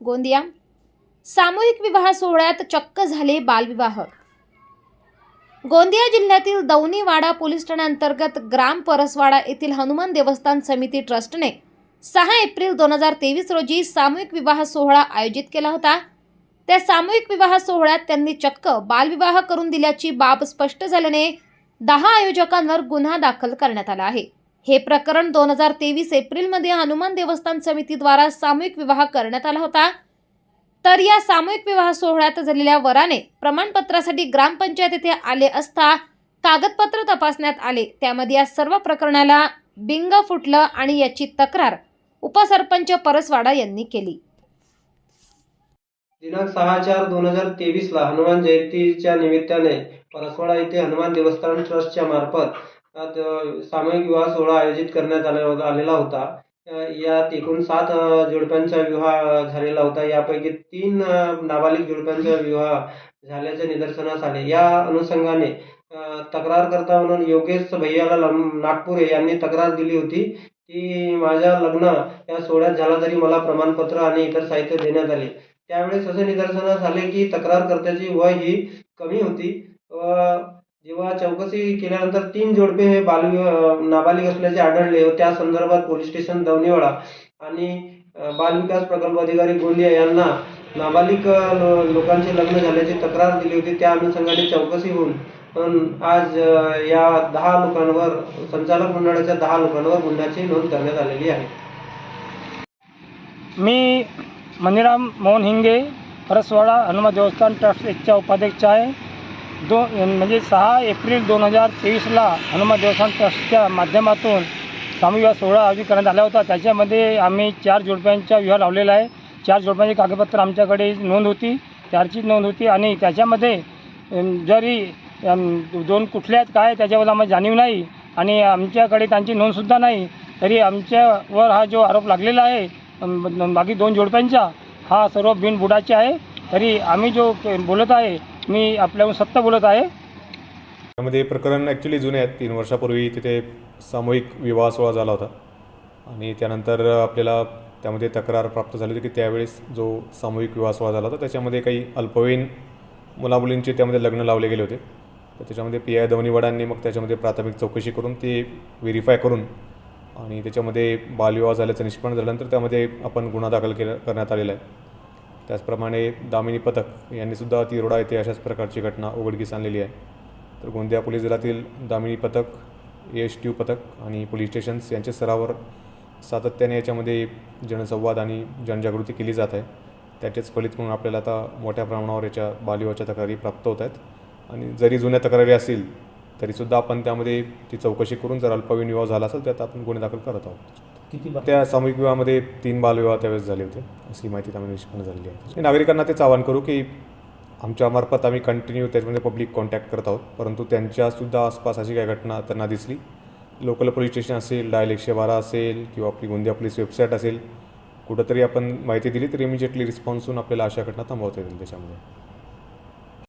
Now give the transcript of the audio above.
गोंदिया. सामूहिक विवाह सोहळ्यात चक्क झाले बालविवाह. गोंदिया जिल्ह्यातील दौनीवाडा पोलीस ठाण्याअंतर्गत ग्राम परसवाडा येथील हनुमान देवस्थान समिती ट्रस्टने सहा एप्रिल दोन हजार तेवीस रोजी सामूहिक विवाह सोहळा आयोजित केला होता. त्या सामूहिक विवाह सोहळ्यात त्यांनी चक्क बालविवाह करून दिल्याची बाब स्पष्ट झाल्याने दहा आयोजकांवर गुन्हा दाखल करण्यात आला आहे. हे प्रकरण दोन हजार तेवीस एप्रिलमध्ये हनुमान देवस्थान समितीद्वारा सामूहिक विवाह करण्यात आला होता. तर या सामूहिक विवाह सोहळ्यात झालेल्या वराने प्रमाणपत्रासाठी ग्रामपंचायत येथे आले असता कागदपत्र तपासण्यात आले. त्यामध्ये या सर्व प्रकरणाला बिंग फुटलं आणि याची तक्रार उपसरपंच परसवाडा यांनी केली. दिनांक सहा चार दोन हजार तेवीसला हनुमान जयंतीच्या निमित्ताने परसवाडा येथे हनुमान देवस्थान ट्रस्टच्या मार्फत सामूहिक विवाह सोहळा आयोजित करण्यात आला होता आलेला होता. यात एकूण सात जोडप्यांचा विवाह झालेला होता. यापैकी तीन नाबालिक जोडप्यांचा विवाह झाल्याचे निदर्शनास आले. या अनुषंगाने तक्रार तक्रारकर्ता म्हणून योगेश भैयाला नागपुरे यांनी तक्रार दिली होती की माझ्या लग्न या सोहळ्यात झाला तरी मला प्रमाणपत्र आणि इतर साहित्य देण्यात आले. त्यावेळेस असे निदर्शनास आले की तक्रारकर्त्याची वय ही कमी होती. व जेव्हा चौकशी केल्यानंतर तीन जोडपे हे बालविवाह नाबालिक असल्याचे आढळले व त्या संदर्भात पोलीस स्टेशन दवणीवाडा आणि बालविकास प्रकल्प अधिकारी गोंदिया यांना नाबालिक लोकांचे लग्न झाल्याची तक्रार दिली होती. त्या अनुषंगाने चौकशी होऊन आज या दहा लोकांवर संचालक मंडळाच्या दहा लोकांवर गुन्ह्याची नोंद करण्यात आलेली आहे. मी मणिराम मोहन हिंगे परसवाडा हनुमान देवस्थान ट्रस्ट एकच्या उपाध्यक्ष आहे. दो म्हणजे सहा एप्रिल दोन हजार तेवीसला हनुमान देवस्थान ट्रस्टच्या माध्यमातून सामूहिक विवाह सोहळा आयोजित करण्यात आला होता. त्याच्यामध्ये आम्ही चार जोडप्यांचा विवाह लावलेला आहे. चार जोडप्यांचे कागदपत्र आमच्याकडे नोंद होती. चारची नोंद होती आणि त्याच्यामध्ये जरी दोन कुठल्या आहेत काय त्याच्याबद्दल आम्हाला जाणीव नाही आणि आमच्याकडे त्यांची नोंदसुद्धा नाही. तरी आमच्यावर हा जो आरोप लागलेला आहे बाकी दोन जोडप्यांचा हा सर्व बिनबुडाचे आहे. तरी आम्ही जो बोलत आहे मी आपल्याहून सत्ता बोलत आहे. त्यामध्ये प्रकरण ॲक्च्युली जुने आहेत. तीन वर्षापूर्वी तिथे सामूहिक विवाह सोहळा झाला होता. आणि त्यानंतर आपल्याला त्यामध्ये तक्रार प्राप्त झाली होती की त्यावेळेस जो सामूहिक विवाह सोहळा झाला होता त्याच्यामध्ये काही अल्पवयीन मुलामुलींचे त्यामध्ये लग्न लावले गेले होते. तर त्याच्यामध्ये पी आय धवनीवाडांनी मग त्याच्यामध्ये प्राथमिक चौकशी करून ते व्हेरीफाय करून आणि त्याच्यामध्ये बालविवाह झाल्याचं निष्पन्न झाल्यानंतर त्यामध्ये आपण गुन्हा दाखल केला करण्यात आलेला आहे. त्याचप्रमाणे दामिनी पथक यांनीसुद्धा तिरोडा येथे अशाच प्रकारची घटना उघडकीस आणलेली आहे. तर गोंदिया पोलीस दलातील दामिनी पथक एस टी पथक आणि पोलीस स्टेशन्स यांच्या स्तरावर सातत्याने याच्यामध्ये जनसंवाद आणि जनजागृती केली जात आहे. त्याचेच फलित म्हणून आपल्याला आता मोठ्या प्रमाणावर याच्या बालिवाच्या तक्रारी प्राप्त होत आहेत. आणि जरी जुन्या तक्रारी असतील तरीसुद्धा आपण त्यामध्ये ती चौकशी करून जर अल्पवयीन विवाह झाला असेल त्यात आपण गुन्हे दाखल करत आहोत. किती त्या सामूहिक विवाहामध्ये तीन बालविवाह त्यावेळेस झाले होते. अशी माहिती आम्ही निष्पन्न झालेली आहे. नागरिकांना तेच आवाहन करू की आमच्यामार्फत आम्ही कंटिन्यू त्याच्यामध्ये पब्लिक कॉन्टॅक्ट करत आहोत. परंतु त्यांच्यासुद्धा आसपास अशी काही घटना त्यांना दिसली. लोकल पोलीस स्टेशन असेल डायल एकशे बारा असेल किंवा आपली गोंदिया पोलीस वेबसाईट असेल कुठंतरी आपण माहिती दिली तर इमिजिएटली रिस्पॉन्स होऊन आपल्याला अशा घटना थांबवता येतील त्याच्यामध्ये.